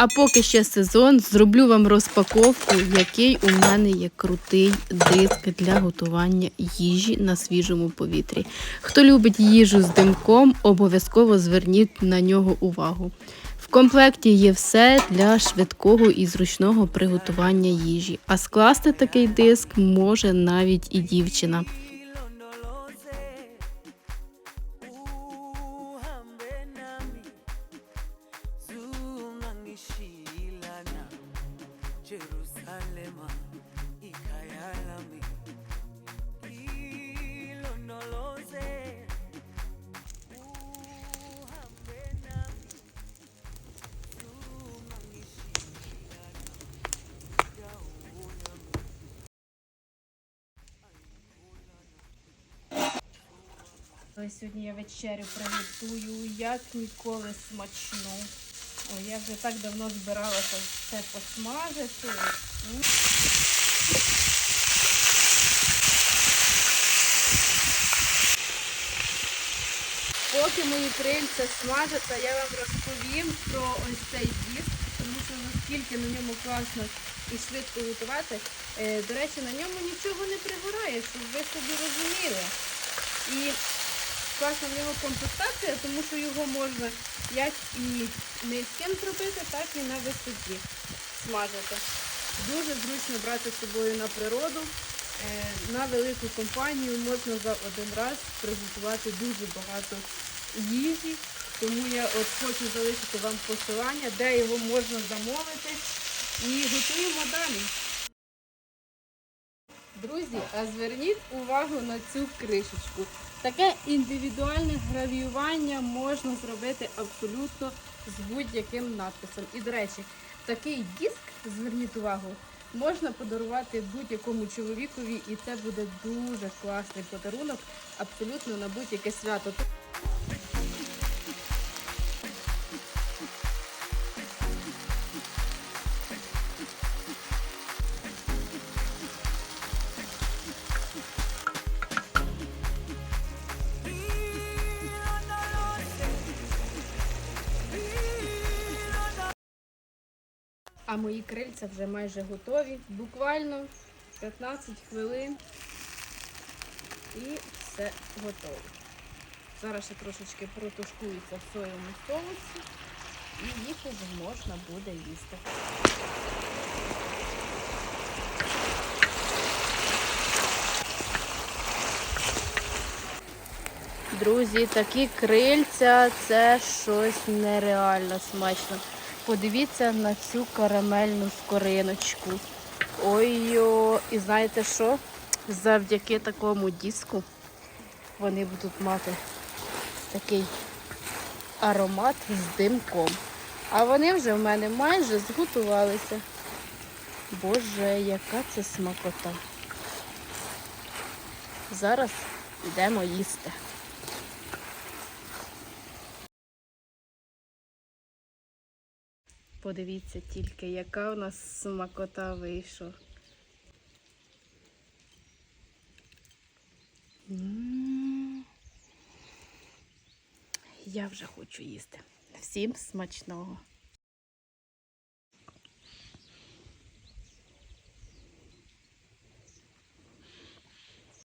А поки ще сезон, зроблю вам розпаковку, який у мене є крутий диск для готування їжі на свіжому повітрі. Хто любить їжу з димком, обов'язково зверніть на нього увагу. В комплекті є все для швидкого і зручного приготування їжі, а скласти такий диск може навіть і дівчина. Uhambe nami zungangishilana dawo yami Ось сьогодні я вечерю приготую, як ніколи смачну. Ой, я вже так давно збиралася все посмажити. Поки мої крильця смажаться, я вам розповім про ось цей диск, тому що наскільки на ньому класно і швидко готувати. Е, До речі, на ньому нічого не пригорає, щоб ви собі розуміли. І класна в нього комплектація, тому що його можна як і низьким зробити, так і на висоті смажити. Дуже зручно брати з собою на природу. Е, На велику компанію можна за один раз приготувати дуже багато їжі. Тому я от хочу залишити вам посилання, де його можна замовити. І готуємо далі. Друзі, а зверніть увагу на цю кришечку. Таке індивідуальне гравіювання можна зробити абсолютно з будь-яким надписом. І, до речі, такий диск, зверніть увагу, можна подарувати будь-якому чоловікові, і це буде дуже класний подарунок абсолютно на будь-яке свято. А мої крильця вже майже готові. Буквально 15 хвилин і все готово. Зараз ще трошечки протушкується в соєвому соусі і їх вже можна буде їсти. Друзі, такі крильця це щось нереально смачно. Подивіться на цю карамельну скориночку. Ой-йо, і знаєте що? Завдяки такому диску вони будуть мати такий аромат з димком. А вони вже в мене майже зготувалися. Боже, яка це смакота. Зараз йдемо їсти. Подивіться тільки, яка у нас смакота вийшла. Я вже хочу їсти. Всім смачного.